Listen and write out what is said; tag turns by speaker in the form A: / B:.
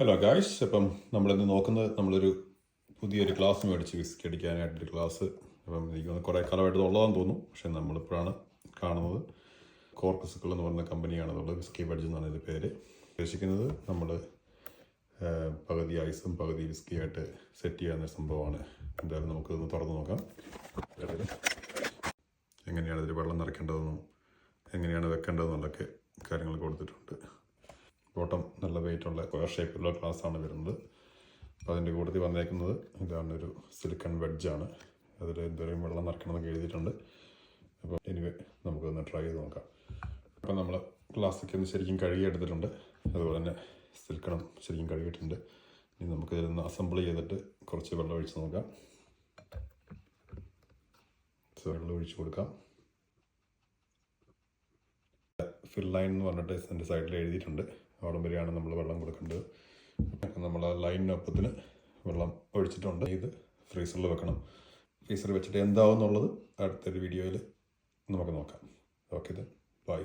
A: Hello guys അപ്പം നമ്മളിന്ന് നോക്കുന്നത് നമ്മളൊരു പുതിയൊരു ക്ലാസ് മേടിച്ച് വിസ്കി അടിക്കാനായിട്ടൊരു ക്ലാസ്. അപ്പം എനിക്ക് കുറേ കാലമായിട്ട് ഉള്ളതാന്ന് തോന്നുന്നു. പക്ഷേ നമ്മളിപ്പോഴാണ് കാണുന്നത്. കോർക്കസുകൾ എന്ന് പറയുന്ന കമ്പനിയാണ് അതുള്ളത് വിസ്കി ബഡ്ജ് എന്നാണ് ഇതിന്റെ പേര്. ഉദ്ദേശിക്കുന്നത് നമ്മൾ പകുതി ഐസും പകുതി വിസ്കിയായിട്ട് സെറ്റ് ചെയ്യാവുന്ന സംഭവമാണ്. എന്തായാലും നമുക്കിതൊന്ന് തുറന്ന് നോക്കാം. എങ്ങനെയാണ് ഇതിൽ വെള്ളം നിറയ്ക്കേണ്ടതെന്നും എങ്ങനെയാണ് വെക്കേണ്ടതെന്നുള്ളൊക്കെ കാര്യങ്ങൾ കൊടുത്തിട്ടുണ്ട്. ബോട്ടം നല്ല വെയിറ്റ് ഉള്ള സ്ക്വയർ ഷേപ്പിലുള്ള ഗ്ലാസ് ആണ് വരുന്നത്. അപ്പോൾ അതിന്റെ കൂട്ടത്തിൽ വന്നേക്കുന്നത് ഇതാണ് ഒരു സിലിക്കൺ വെഡ്ജാണ് അതിൽ എന്തോരം വെള്ളം നിറയ്ക്കണമെന്ന് എഴുതിയിട്ടുണ്ട്. അപ്പോൾ എനിവേ നമുക്കൊന്ന് ട്രൈ ചെയ്ത് നോക്കാം. അപ്പോൾ നമ്മൾ ഗ്ലാസ്സൊക്കെ ഒന്ന് ശരിക്കും കഴുകിയെടുത്തിട്ടുണ്ട് അതുപോലെ തന്നെ സിൽക്കണം ശരിക്കും കഴുകിയിട്ടുണ്ട്. ഇനി നമുക്ക് നിന്ന് അസംബിൾ ചെയ്തിട്ട് കുറച്ച് വെള്ളം ഒഴിച്ച് നോക്കാം. വെള്ളം ഒഴിച്ച് കൊടുക്കാം. ഫിൽ ലൈൻ എന്ന് പറഞ്ഞിട്ട് ഇതിന്റെ സൈഡിൽ എഴുതിയിട്ടുണ്ട്. അവിടം വരെയാണ് നമ്മൾ വെള്ളം കൊടുക്കേണ്ടത്. നമ്മൾ ആ ലൈനിനൊപ്പത്തിന് വെള്ളം ഒഴിച്ചിട്ടുണ്ട്. ഇത് ഫ്രീസറിൽ വെക്കണം. ഫ്രീസറിൽ വെച്ചിട്ട് എന്താവും എന്നുള്ളത് അടുത്തൊരു വീഡിയോയിൽ നമുക്ക് നോക്കാം. Okay bye